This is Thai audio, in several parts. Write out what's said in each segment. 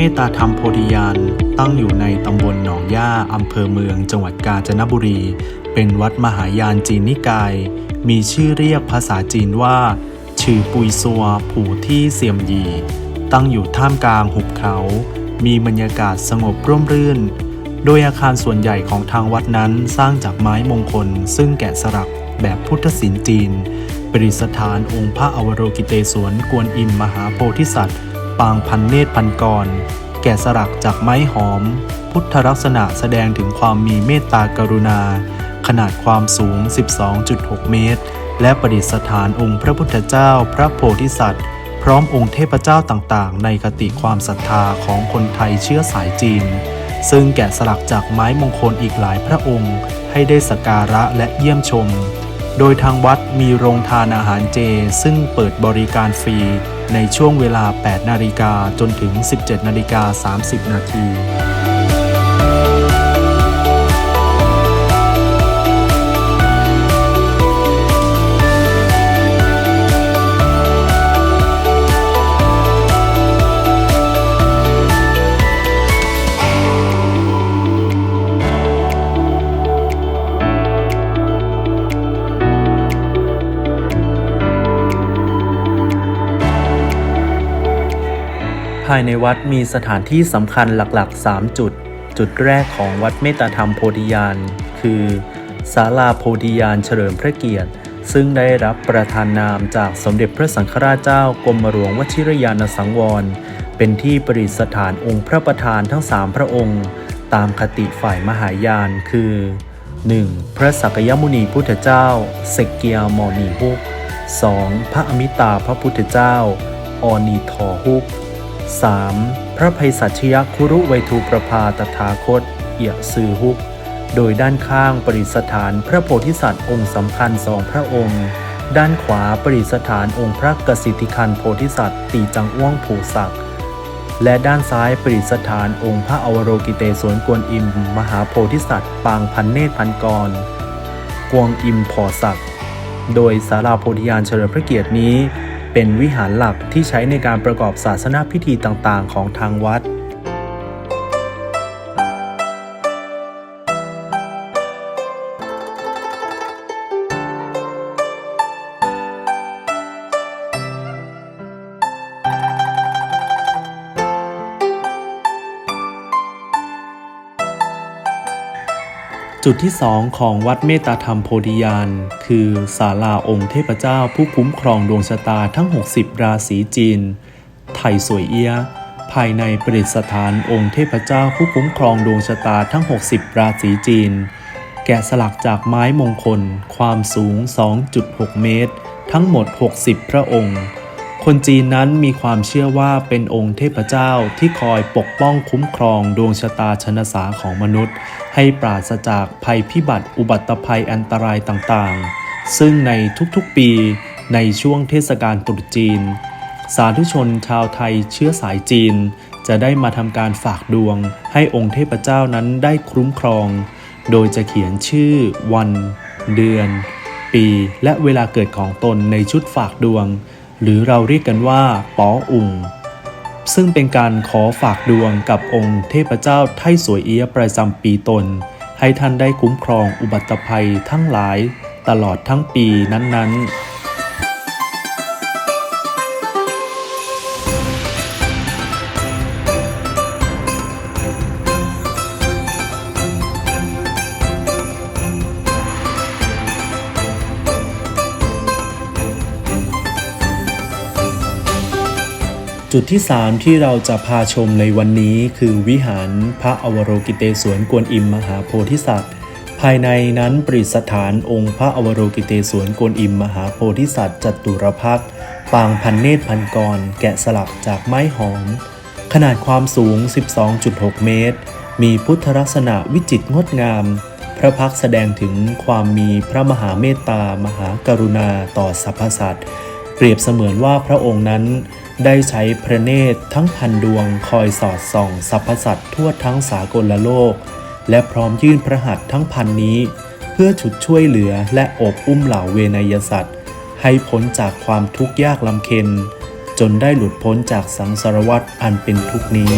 เมตตาธรรมโพธิญาณตั้งอยู่ในตำบลหนองย่าอำเภอเมือง จังหวัดกาญจนบุรี เป็นวัดมหายานจีนนิกาย มีชื่อเรียกภาษาจีนว่า ชื่อปุยซัวผู่ที่เซียมยี ตั้งอยู่ท่ามกลางหุบเขา มีบรรยากาศสงบร่มรื่น โดยอาคารส่วนใหญ่ของทางวัดนั้นสร้างจากไม้มงคล ซึ่งแกะสลักแบบพุทธศิลป์จีน ประดิษฐานองค์พระอวโรกิเตศวรกวนอิมมหาโพธิสัตว์ ปางพันเนตรพันกร แกะสลักจากไม้หอม พุทธลักษณะแสดงถึงความมีเมตตากรุณา ขนาดความสูง 12.6 เมตร และประดิษฐานองค์พระพุทธเจ้าพระโพธิสัตว์ พร้อมองค์เทพเจ้าต่างๆ ในคติความศรัทธาของคนไทยเชื้อสายจีน ซึ่งแกะสลักจากไม้มงคลอีกหลายพระองค์ให้ได้สักการะและเยี่ยมชม โดยทางวัดมีโรงทานอาหารเจ ซึ่งเปิดบริการฟรี ในช่วงเวลา 8 นาฬิกาจนถึง 17 นาฬิกา 30 นาทีายในวัดมีสถานที่สำคัญหลักๆ 3 จุด จุดแรกของวัดเมตตาธรรมโพธิญาณคือศาลาโพธิญาณเฉลิมพระเกียรติ ซึ่งได้รับประธานนามจากสมเด็จพระสังฆราชเจ้ากรมหลวงวชิรยานสังวร เป็นที่ประดิษฐานองค์พระประธานทั้ง 3 พระองค์ ตามคติฝ่ายมหายานคือ 1. พระสักยมุนีพุทธเจ้าเสกเกียมอนีฮุก 2. พระอมิตาพระพุทธเจ้า ออนีทอฮุก 3. พระภัยสัชยคุรุไวทูประภาตถาคต เอียซือฮุก โดยด้านข้างประดิษฐานพระโพธิสัตว์องค์สำคัญสองพระองค์ ด้านขวาประดิษฐานองค์พระกสิทธิคันโพธิสัตว์ตีจังอ้วงผูศักดิ์และด้านซ้ายประดิษฐานองค์พระอวโรกิเตศวนกวนอิม มหาโพธิสัตว์ปางพันเนตรพันกร กวงอิมพอศักดิ์โดยศาลาโพธิญาณเฉลิมพระเกียรตินี้ เป็นวิหารหลักที่ใช้ในการประกอบศาสนาพิธีต่างๆ ของทางวัด จุดที่สองของวัดเมตตาธรรมโพธิญาณคือศาลาองค์เทพเจ้าผู้คุ้มครองดวงชะตาทั้ง 60 ราศีจีน ไทยสวยเอียภายในประดิษฐานองค์เทพเจ้าผู้คุ้มครองดวงชะตาทั้ง 60 ราศีจีน แกะสลักจากไม้มงคล ความสูง 2.6 เมตร ทั้งหมด 60 พระองค์ คนจีนนั้นมีความเชื่อว่าเป็นองค์เทพเจ้าที่คอยปกป้องคุ้มครองดวงชะตาชนสาของมนุษย์ ให้ปราศจากภัยพิบัติอุบัติภัยอันตรายต่างๆ ซึ่งในทุกๆปีในช่วงเทศกาลตรุษจีน สาธุชนชาวไทยเชื้อสายจีน จะได้มาทำการฝากดวง ให้องค์เทพเจ้านั้นได้คุ้มครอง โดยจะเขียนชื่อ วัน เดือน ปี และเวลาเกิดของตนในชุดฝากดวง หรือเราเรียกกันว่าป๋ออุ่ง ซึ่งเป็นการขอฝากดวงกับองค์เทพเจ้าไทสวยเอียประจำปีตน ให้ท่านได้คุ้มครองอุบัติภัยทั้งหลายตลอดทั้งปีนั้นๆ จุดที่ 3 ที่เราจะพาชมในวันนี้คือวิหารพระอวโรกิเตศวรกวนอิมมหาโพธิสัตว์ ภายในนั้นประดิษฐานองค์พระอวโรกิเตศวรกวนอิมมหาโพธิสัตว์จัตุรพักปางพันเนตรพันกร แกะสลักจากไม้หอม ขนาดความสูง 12.6 เมตร มีพุทธลักษณะวิจิตรงดงาม พระพักแสดงถึงความมีพระมหาเมตตามหากรุณาต่อสรรพสัตว์ เปรียบเสมือนว่าพระองค์นั้น ได้ใช้พระเนตรทั้งพันดวงคอยสอดส่องสรรพสัตว์ทั่วทั้งสากลโลก และพร้อมยื่นพระหัตถ์ทั้งพันนี้ เพื่อฉุดช่วยเหลือและอบอุ้มเหล่าเวนยสัตว์ ให้พ้นจากความทุกข์ยากลำเค็ญจนได้หลุดพ้นจากสังสารวัฏอันเป็นทุกนี้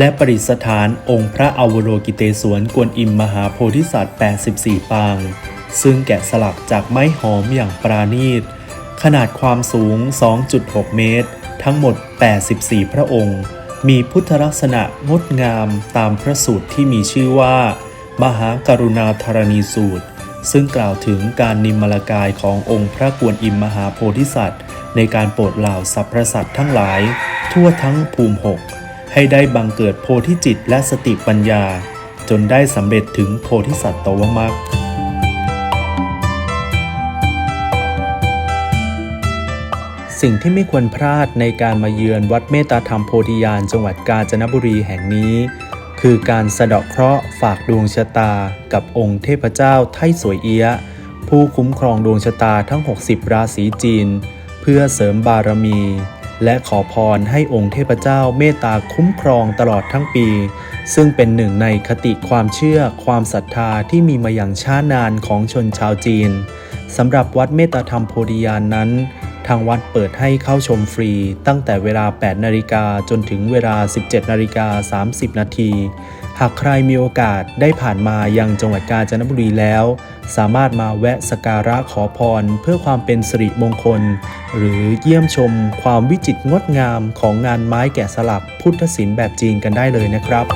และประดิษฐานองค์พระอวโรกิเตศวรกวนอิมมหาโพธิสัตว์ 84 ปาง ซึ่งแกะสลักจากไม้หอมอย่างปราณีต ขนาดความสูง 2.6 เมตร ทั้งหมด 84 พระองค์ มีพุทธลักษณะงดงามตามพระสูตรที่มีชื่อว่า มหากรุณาธรณีสูตร ซึ่งกล่าวถึงการนิมมลกายขององค์พระกวนอิมมหาโพธิสัตว์ ในการโปรดเหล่าสรรพสัตว์ทั้งหลาย ทั่วทั้งภูมิหก ให้ได้บังเกิดโพธิจิตและสติปัญญา จนได้สำเร็จถึงโพธิสัตว์ตวมรรคสิ่งที่ไม่ควรพลาดในการมาเยือนวัดเมตตาธรรมโพธิญาณจังหวัดกาญจนบุรีแห่งนี้ คือการสะเดาะเคราะห์ฝากดวงชะตา กับองค์เทพเจ้าไทสวยเอียะผู้คุ้มครองดวงชะตาทั้ง 60 ราศีจีน เพื่อเสริมบารมี และขอพรให้องค์เทพเจ้าเมตตาคุ้มครองตลอดทั้งปี ซึ่งเป็นหนึ่งในคติความเชื่อความศรัทธาที่มีมาอย่างช้านานของชนชาวจีนสำหรับวัดเมตตาธรรมโพธิญาณนนั้น ทางวัดเปิดให้เข้าชมฟรี ตั้งแต่เวลา 8 นาฬิกาจนถึงเวลา 17 นาฬิกา 30 นาที หากใครมีโอกาสได้ผ่านมายังจังหวัดกาญจนบุรีแล้ว สามารถมาแวะสการะขอพรเพื่อความเป็นสิริมงคล หรือเยี่ยมชมความวิจิตรงดงามของงานไม้แกะสลักพุทธศิลป์แบบจีนกันได้เลยนะครับ